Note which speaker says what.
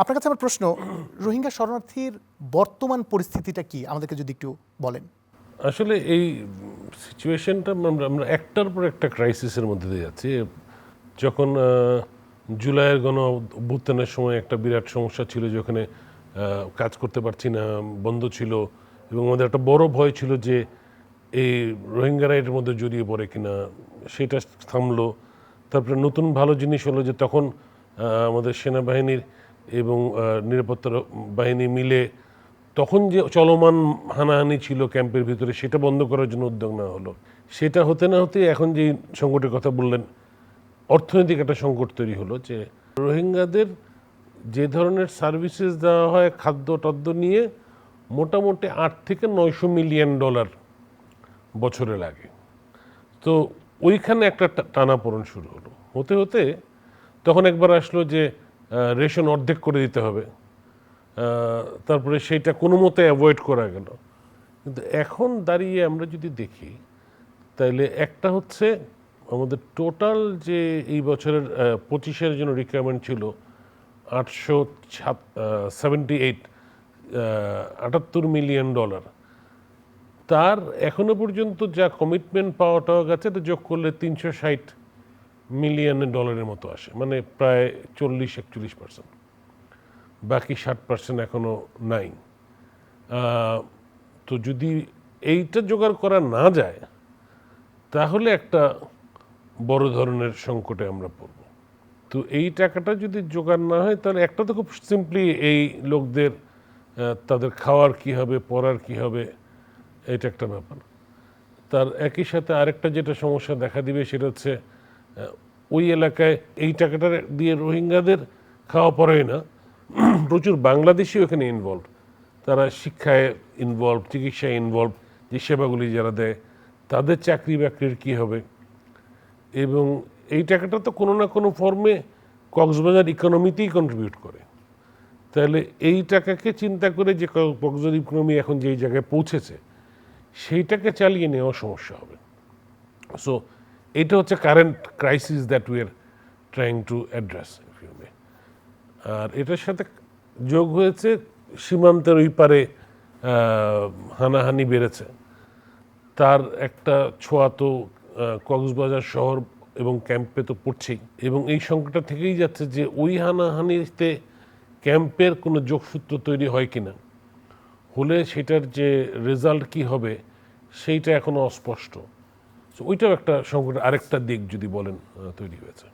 Speaker 1: আপনার কাছে আমার প্রশ্ন, রোহিঙ্গা শরণার্থীর বর্তমান পরিস্থিতিটা কি? আমাদেরকে যদি একটু বলেন।
Speaker 2: আসলে এই সিচুয়েশনটা আমরা একটার পর একটা ক্রাইসিসের মধ্যে দিয়ে যাচ্ছি। যখন জুলাইয়ের গণ অভ্যুত্থানের সময় একটা বিরাট সমস্যা ছিল, যেখানে কাজ করতে পারছি না, বন্ধ ছিল এবং আমাদের একটা বড় ভয় ছিল যে এই রোহিঙ্গারা এর মধ্যে জড়িয়ে পড়ে কিনা, সেটা থামলো। তারপরে নতুন ভালো জিনিস হলো যে তখন আমাদের সেনাবাহিনীর এবং নিরাপত্তা বাহিনী মিলে তখন যে চলমান হানাহানি ছিল ক্যাম্পের ভিতরে, সেটা বন্ধ করার জন্য উদ্যোগ নেওয়া হলো। সেটা হতে না হতে এখন যে সংকটের কথা বললেন, অর্থনৈতিক একটা সংকট তৈরি হলো যে রোহিঙ্গাদের যে ধরনের সার্ভিসেস দেওয়া হয়, খাদ্য টদ্য নিয়ে মোটামুটি আট থেকে নয়শো মিলিয়ন ডলার বছরে লাগে। তো ওইখানে একটা টানাপোড়েন শুরু হলো। হতে হতে তখন একবার আসলো যে রেশন অর্ধেক করে দিতে হবে। তারপরে সেইটা কোনো মতে অ্যাভয়েড করা গেল। কিন্তু এখন দাঁড়িয়ে আমরা যদি দেখি তাহলে একটা হচ্ছে আমাদের টোটাল যে এই বছরের পঁচিশের জন্য রিকোয়ারমেন্ট ছিল আটশো সেভেন্টি এইট আটাত্তর মিলিয়ন ডলার তার এখনও পর্যন্ত যা কমিটমেন্ট পাওয়া টাওয়া গেছে এটা যোগ করলে তিনশো ষাট মিলিয়ন ডলারের মতো আসে মানে প্রায় চল্লিশ, একচল্লিশ পার্সেন্ট বাকি ষাট পার্সেন্ট এখনও নাই। তো যদি এইটা জোগাড় করা না যায়, তাহলে একটা বড় ধরনের সংকটে আমরা পড়ব। তো এই টাকাটা যদি জোগাড় না হয়, তাহলে একটা তো খুব সিম্পলি এই লোকদের তাদের খাওয়ার কি হবে, পড়ার কি হবে, এটা একটা ব্যাপার। তার একই সাথে আরেকটা যেটা সমস্যা দেখা দিবে, সেটা হচ্ছে ওই এলাকায় এই টাকাটা দিয়ে রোহিঙ্গাদের খাওয়া পড়াই না। প্রচুর বাংলাদেশিও এখানে ইনভলভ তারা শিক্ষায় ইনভলভ চিকিৎসায় ইনভলভ যে সেবাগুলি যারা দেয়, তাদের চাকরি বাকরির কী হবে? এবং এই টাকাটা তো কোনো না কোনো ফর্মে কক্সবাজার ইকোনমিতেই কন্ট্রিবিউট করে। তাহলে এই টাকাকে চিন্তা করে যে কক্সবাজার ইকোনমি এখন যেই জায়গায় পৌঁছেছে, সেইটাকে চালিয়ে নেওয়া সমস্যা হবে। সো এটা হচ্ছে current crisis that we are trying to address আর এটার সাথে যোগ হয়েছে সীমান্তের ওই পারে হানাহানি বেড়েছে। তার একটা ছোঁয়া তো কক্সবাজার শহর এবং ক্যাম্পে তো পড়ছেই। এবং এই সংকটটা থেকেই যাচ্ছে যে ওই হানাহানিতে ক্যাম্পের কোনো যোগসূত্র তৈরি হয় কি না হলে সেটার যে রেজাল্ট কি হবে, সেইটা এখনও অস্পষ্ট। ওইটাও একটা সংকট আরেকটা দিক যদি বলেন তৈরি হয়েছে।